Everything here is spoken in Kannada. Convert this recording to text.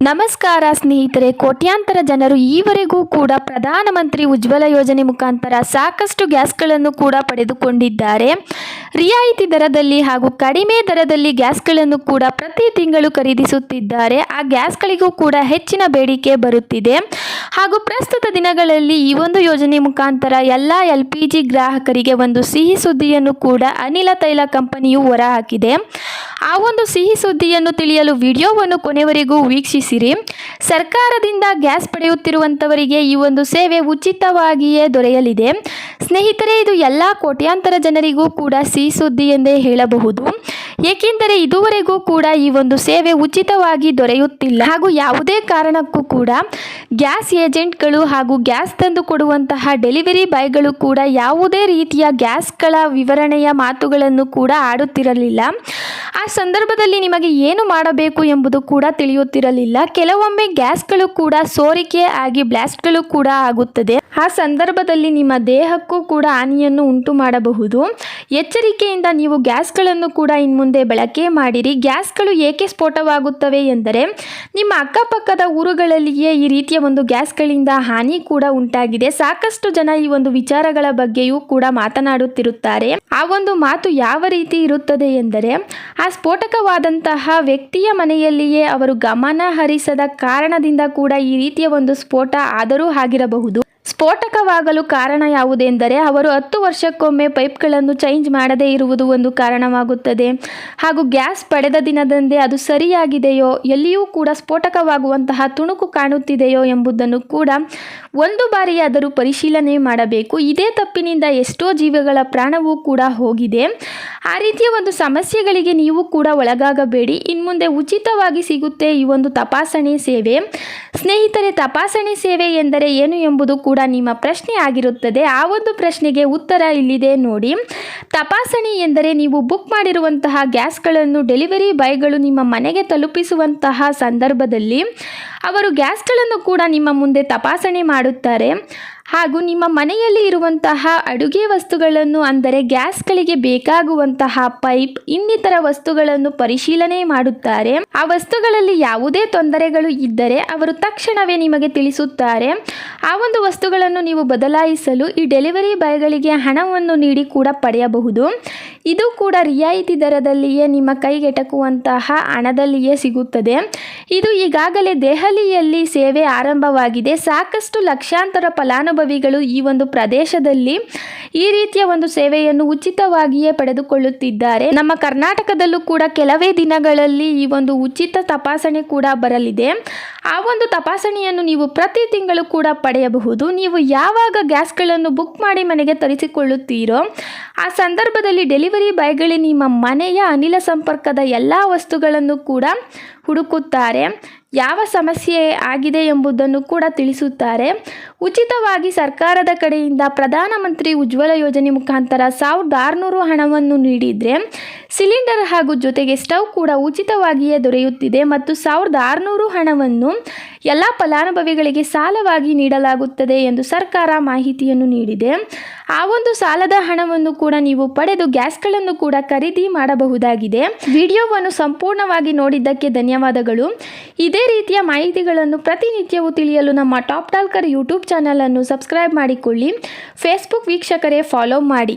ನಮಸ್ಕಾರ ಸ್ನೇಹಿತರೆ, ಕೋಟ್ಯಾಂತರ ಜನರು ಈವರೆಗೂ ಕೂಡ ಪ್ರಧಾನಮಂತ್ರಿ ಉಜ್ವಲ ಯೋಜನೆ ಮುಖಾಂತರ ಸಾಕಷ್ಟು ಗ್ಯಾಸ್ಗಳನ್ನು ಕೂಡ ಪಡೆದುಕೊಂಡಿದ್ದಾರೆ. ರಿಯಾಯಿತಿ ದರದಲ್ಲಿ ಹಾಗೂ ಕಡಿಮೆ ದರದಲ್ಲಿ ಗ್ಯಾಸ್ಗಳನ್ನು ಕೂಡ ಪ್ರತಿ ತಿಂಗಳು ಖರೀದಿಸುತ್ತಿದ್ದಾರೆ. ಆ ಗ್ಯಾಸ್ಗಳಿಗೂ ಕೂಡ ಹೆಚ್ಚಿನ ಬೇಡಿಕೆ ಬರುತ್ತಿದೆ. ಹಾಗೂ ಪ್ರಸ್ತುತ ದಿನಗಳಲ್ಲಿ ಈ ಒಂದು ಯೋಜನೆ ಮುಖಾಂತರ ಎಲ್ಲ ಎಲ್ ಗ್ರಾಹಕರಿಗೆ ಒಂದು ಸಿಹಿ ಸುದ್ದಿಯನ್ನು ಕೂಡ ಅನಿಲ ತೈಲ ಕಂಪನಿಯು ಹೊರಹಾಕಿದೆ. ಆ ಒಂದು ಸಿಹಿ ಸುದ್ದಿಯನ್ನು ತಿಳಿಯಲು ವಿಡಿಯೋವನ್ನು ಕೊನೆವರೆಗೂ ವೀಕ್ಷಿಸಿರಿ. ಸರ್ಕಾರದಿಂದ ಗ್ಯಾಸ್ ಪಡೆಯುತ್ತಿರುವಂಥವರಿಗೆ ಈ ಒಂದು ಸೇವೆ ಉಚಿತವಾಗಿಯೇ ದೊರೆಯಲಿದೆ. ಸ್ನೇಹಿತರೆ, ಇದು ಎಲ್ಲ ಕೋಟ್ಯಾಂತರ ಜನರಿಗೂ ಕೂಡ ಸಿಹಿ ಸುದ್ದಿ ಎಂದೇ ಹೇಳಬಹುದು. ಏಕೆಂದರೆ ಇದುವರೆಗೂ ಕೂಡ ಈ ಒಂದು ಸೇವೆ ಉಚಿತವಾಗಿ ದೊರೆಯುತ್ತಿಲ್ಲ. ಹಾಗೂ ಯಾವುದೇ ಕಾರಣಕ್ಕೂ ಕೂಡ ಗ್ಯಾಸ್ ಏಜೆಂಟ್ಗಳು ಹಾಗೂ ಗ್ಯಾಸ್ ತಂದು ಕೊಡುವಂತಹ ಡೆಲಿವರಿ ಬಾಯ್ಗಳು ಕೂಡ ಯಾವುದೇ ರೀತಿಯ ಗ್ಯಾಸ್ಗಳ ವಿವರಣೆಯ ಮಾತುಗಳನ್ನು ಕೂಡ ಆಡುತ್ತಿರಲಿಲ್ಲ. ಆ ಸಂದರ್ಭದಲ್ಲಿ ನಿಮಗೆ ಏನು ಮಾಡಬೇಕು ಎಂಬುದು ಕೂಡ ತಿಳಿಯುತ್ತಿರಲಿಲ್ಲ. ಕೆಲವೊಮ್ಮೆ ಗ್ಯಾಸ್ಗಳು ಕೂಡ ಸೋರಿಕೆ ಆಗಿ ಬ್ಲಾಸ್ಟ್ಗಳು ಕೂಡ ಆಗುತ್ತದೆ. ಆ ಸಂದರ್ಭದಲ್ಲಿ ನಿಮ್ಮ ದೇಹಕ್ಕೂ ಕೂಡ ಹಾನಿಯನ್ನು ಉಂಟು ಮಾಡಬಹುದು ಎಚ್ಚರಿಕೆಯಿಂದ ನೀವು ಗ್ಯಾಸ್ಗಳನ್ನು ಕೂಡ ಇನ್ಮುಂದೆ ಬಳಕೆ ಮಾಡಿರಿ. ಗ್ಯಾಸ್ಗಳು ಏಕೆ ಸ್ಫೋಟವಾಗುತ್ತವೆ ಎಂದರೆ, ನಿಮ್ಮ ಅಕ್ಕಪಕ್ಕದ ಊರುಗಳಲ್ಲಿಯೇ ಈ ರೀತಿಯ ಒಂದು ಗ್ಯಾಸ್ಗಳಿಂದ ಹಾನಿ ಕೂಡ ಉಂಟಾಗಿದೆ. ಸಾಕಷ್ಟು ಜನ ಈ ಒಂದು ವಿಚಾರಗಳ ಬಗ್ಗೆಯೂ ಕೂಡ ಮಾತನಾಡುತ್ತಿರುತ್ತಾರೆ. ಆ ಒಂದು ಮಾತು ಯಾವ ರೀತಿ ಇರುತ್ತದೆ ಎಂದರೆ, ಆ ಸ್ಫೋಟಕವಾದಂತಹ ವ್ಯಕ್ತಿಯ ಮನೆಯಲ್ಲಿಯೇ ಅವರು ಗಮನ ಹರಿಸದ ಕಾರಣದಿಂದ ಕೂಡ ಈ ರೀತಿಯ ಒಂದು ಸ್ಫೋಟ ಆದರೂ ಆಗಿರಬಹುದು. ಸ್ಫೋಟಕವಾಗಲು ಕಾರಣ ಯಾವುದೆಂದರೆ ಅವರು ಹತ್ತು ವರ್ಷಕ್ಕೊಮ್ಮೆ ಪೈಪ್ಗಳನ್ನು ಚೇಂಜ್ ಮಾಡದೇ ಇರುವುದು ಒಂದು ಕಾರಣವಾಗುತ್ತದೆ. ಹಾಗೂ ಗ್ಯಾಸ್ ಪಡೆದ ದಿನದಂದೇ ಅದು ಸರಿಯಾಗಿದೆಯೋ, ಎಲ್ಲಿಯೂ ಕೂಡ ಸ್ಫೋಟಕವಾಗುವಂತಹ ತುಣುಕು ಕಾಣುತ್ತಿದೆಯೋ ಎಂಬುದನ್ನು ಕೂಡ ಒಂದು ಬಾರಿಯಾದರೂ ಪರಿಶೀಲನೆ ಮಾಡಬೇಕು. ಇದೇ ತಪ್ಪಿನಿಂದ ಎಷ್ಟೋ ಜೀವಗಳ ಪ್ರಾಣವೂ ಕೂಡ ಹೋಗಿದೆ. ಆ ರೀತಿಯ ಒಂದು ಸಮಸ್ಯೆಗಳಿಗೆ ನೀವು ಕೂಡ ಒಳಗಾಗಬೇಡಿ. ಇನ್ಮುಂದೆ ಉಚಿತವಾಗಿ ಸಿಗುತ್ತೆ ಈ ಒಂದು ತಪಾಸಣೆ ಸೇವೆ. ಸ್ನೇಹಿತರೆ, ತಪಾಸಣೆ ಸೇವೆ ಎಂದರೆ ಏನು ಎಂಬುದು ಕೂಡ ನಿಮ್ಮ ಪ್ರಶ್ನೆ ಆಗಿರುತ್ತದೆ. ಆ ಒಂದು ಪ್ರಶ್ನೆಗೆ ಉತ್ತರ ಇಲ್ಲಿದೆ ನೋಡಿ. ತಪಾಸಣೆ ಎಂದರೆ ನೀವು ಬುಕ್ ಮಾಡಿರುವಂತಹ ಗ್ಯಾಸ್ಗಳನ್ನು, ಡೆಲಿವರಿ ಬಾಯ್ಗಳು ನಿಮ್ಮ ಮನೆಗೆ ತಲುಪಿಸುವಂತಹ ಸಂದರ್ಭದಲ್ಲಿ ಅವರು ಗ್ಯಾಸ್ಗಳನ್ನು ಕೂಡ ನಿಮ್ಮ ಮುಂದೆ ತಪಾಸಣೆ ಮಾಡುತ್ತಾರೆ. ಹಾಗೂ ನಿಮ್ಮ ಮನೆಯಲ್ಲಿ ಇರುವಂತಹ ಅಡುಗೆ ವಸ್ತುಗಳನ್ನು, ಅಂದರೆ ಗ್ಯಾಸ್ಗಳಿಗೆ ಬೇಕಾಗುವಂತಹ ಪೈಪ್, ಇನ್ನಿತರ ವಸ್ತುಗಳನ್ನು ಪರಿಶೀಲನೆ ಮಾಡುತ್ತಾರೆ. ಆ ವಸ್ತುಗಳಲ್ಲಿ ಯಾವುದೇ ತೊಂದರೆಗಳು ಇದ್ದರೆ ಅವರು ತಕ್ಷಣವೇ ನಿಮಗೆ ತಿಳಿಸುತ್ತಾರೆ. ಆ ಒಂದು ವಸ್ತುಗಳನ್ನು ನೀವು ಬದಲಾಯಿಸಲು ಈ ಡೆಲಿವರಿ ಬಾಯ್ಗಳಿಗೆ ಹಣವನ್ನು ನೀಡಿ ಕೂಡ ಪಡೆಯಬಹುದು. ಇದು ಕೂಡ ರಿಯಾಯಿತಿ ದರದಲ್ಲಿಯೇ ನಿಮ್ಮ ಕೈಗೆಟಕುವಂತಹ ಹಣದಲ್ಲಿಯೇ ಸಿಗುತ್ತದೆ. ಇದು ಈಗಾಗಲೇ ದೆಹಲಿಯಲ್ಲಿ ಸೇವೆ ಆರಂಭವಾಗಿದೆ. ಸಾಕಷ್ಟು ಲಕ್ಷಾಂತರ ಫಲಾನುಭವಿಗಳು ಈ ಒಂದು ಪ್ರದೇಶದಲ್ಲಿ ಈ ರೀತಿಯ ಒಂದು ಸೇವೆಯನ್ನು ಉಚಿತವಾಗಿಯೇ ಪಡೆದುಕೊಳ್ಳುತ್ತಿದ್ದಾರೆ. ನಮ್ಮ ಕರ್ನಾಟಕದಲ್ಲೂ ಕೂಡ ಕೆಲವೇ ದಿನಗಳಲ್ಲಿ ಈ ಒಂದು ಉಚಿತ ತಪಾಸಣೆ ಕೂಡ ಬರಲಿದೆ. ಆ ಒಂದು ತಪಾಸಣೆಯನ್ನು ನೀವು ಪ್ರತಿ ತಿಂಗಳು ಕೂಡ ಪಡೆಯಬಹುದು. ನೀವು ಯಾವಾಗ ಗ್ಯಾಸ್ಗಳನ್ನು ಬುಕ್ ಮಾಡಿ ಮನೆಗೆ ತರಿಸಿಕೊಳ್ಳುತ್ತೀರೋ, ಆ ಸಂದರ್ಭದಲ್ಲಿ ಡೆಲಿವರಿ ಬಾಯ್ಗಳೇ ನಿಮ್ಮ ಮನೆಯ ಅನಿಲ ಸಂಪರ್ಕದ ಎಲ್ಲ ವಸ್ತುಗಳನ್ನು ಕೂಡ ಹುಡುಕುತ್ತಾರೆ. ಯಾವ ಸಮಸ್ಯೆ ಆಗಿದೆ ಎಂಬುದನ್ನು ಕೂಡ ತಿಳಿಸುತ್ತಾರೆ. ಉಚಿತವಾಗಿ ಸರ್ಕಾರದ ಕಡೆಯಿಂದ ಪ್ರಧಾನಮಂತ್ರಿ ಉಜ್ವಲ ಯೋಜನೆ ಮುಖಾಂತರ ಸಾವಿರದ ಆರುನೂರು ಹಣವನ್ನು ನೀಡಿದರೆ ಸಿಲಿಂಡರ್ ಹಾಗೂ ಜೊತೆಗೆ ಸ್ಟವ್ ಕೂಡ ಉಚಿತವಾಗಿಯೇ ದೊರೆಯುತ್ತಿದೆ ಮತ್ತು ಸಾವಿರದ ಆರುನೂರು ಹಣವನ್ನು ಎಲ್ಲ ಫಲಾನುಭವಿಗಳಿಗೆ ಸಾಲವಾಗಿ ನೀಡಲಾಗುತ್ತದೆ ಎಂದು ಸರ್ಕಾರ ಮಾಹಿತಿಯನ್ನು ನೀಡಿದೆ. ಆ ಒಂದು ಸಾಲದ ಹಣವನ್ನು ಕೂಡ ನೀವು ಪಡೆದು ಗ್ಯಾಸ್ಗಳನ್ನು ಕೂಡ ಖರೀದಿ ಮಾಡಬಹುದಾಗಿದೆ. ವಿಡಿಯೋವನ್ನು ಸಂಪೂರ್ಣವಾಗಿ ನೋಡಿದ್ದಕ್ಕೆ ಧನ್ಯವಾದಗಳು. ಇದೇ ರೀತಿಯ ಮಾಹಿತಿಗಳನ್ನು ಪ್ರತಿನಿತ್ಯವೂ ತಿಳಿಯಲು ನಮ್ಮ ಟಾಪ್ ಟಾಲ್ಕರ್ ಯೂಟ್ಯೂಬ್ ಚಾನಲನ್ನು ಸಬ್ಸ್ಕ್ರೈಬ್ ಮಾಡಿಕೊಳ್ಳಿ. ಫೇಸ್ಬುಕ್ ವೀಕ್ಷಕರೇ ಫಾಲೋ ಮಾಡಿ.